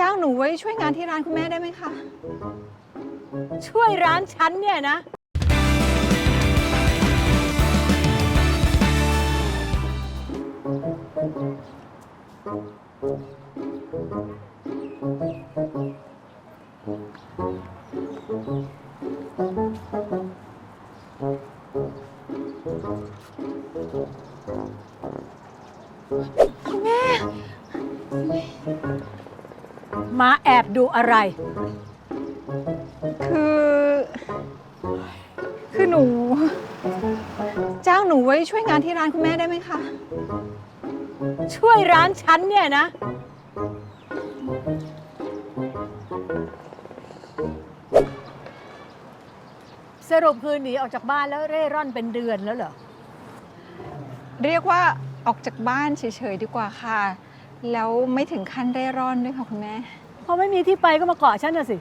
จ้างหนูไว้ช่วยงานที่ร้านคุณแม่ได้ไหมคะ ช่วยร้านฉันเนี่ยนะคุณ ม่มาแอบดูอะไร คือ คือหนูจ้างหนูไว้ช่วยงานที่ร้านคุณแม่ได้ไหมคะ ช่วยร้านฉันเนี่ยนะ สรุปคือหนีออกจากบ้านแล้วเร่ร่อนเป็นเดือนแล้วเหรอ เรียกว่าออกจากบ้านเฉยๆดีกว่าค่ะ แล้วไม่ถึงขั้นเร่ร่อนด้วยค่ะคุณแม่พ อไม่มีที่ไปก็มาเกาะฉันน่ะสิ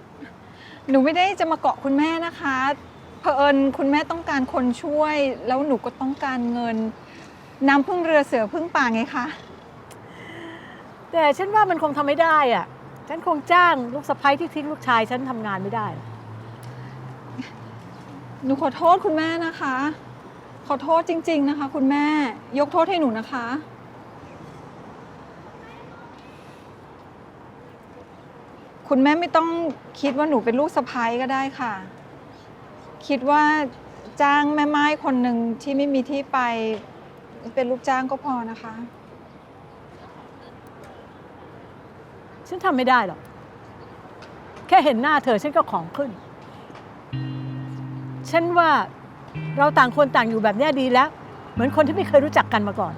หนูไม่ได้จะมาเกาะคุณแม่นะคะเผอิญคุณแม่ต้องการคนช่วย แล้วหนูก็ต้องการเงินน้ำพึ่งเรือเสือพึ่งป่าไงคะแต่ฉันว่ามันคงทำไม่ได้อะฉันคงจ้างลูกสะใภ้ที่ทิ้งลูกชายฉันทำงานไม่ได้หนูขอโทษคุณแม่นะคะ ขอโทษจริง ๆ นะคะ คุณแม่ยกโทษให้หนูนะคะ คุณแม่ไม่ต้องคิดว่าหนูเป็นลูกสะพ้ยก็ได้ค่ะ คิดว่าจ้างแม่ไม้คนหนึ่งที่ไม่มีที่ไปเป็นลูกจ้างก็พอนะคะ ฉันทำไม่ได้หรอก แค่เห็นหน้าเธอฉันก็ของขึ้น ฉันว่าเราต่างคนต่างอยู่แบบเนี้ยดีแล้ว เหมือนคนที่ไม่เคยรู้จักกันมาก่อน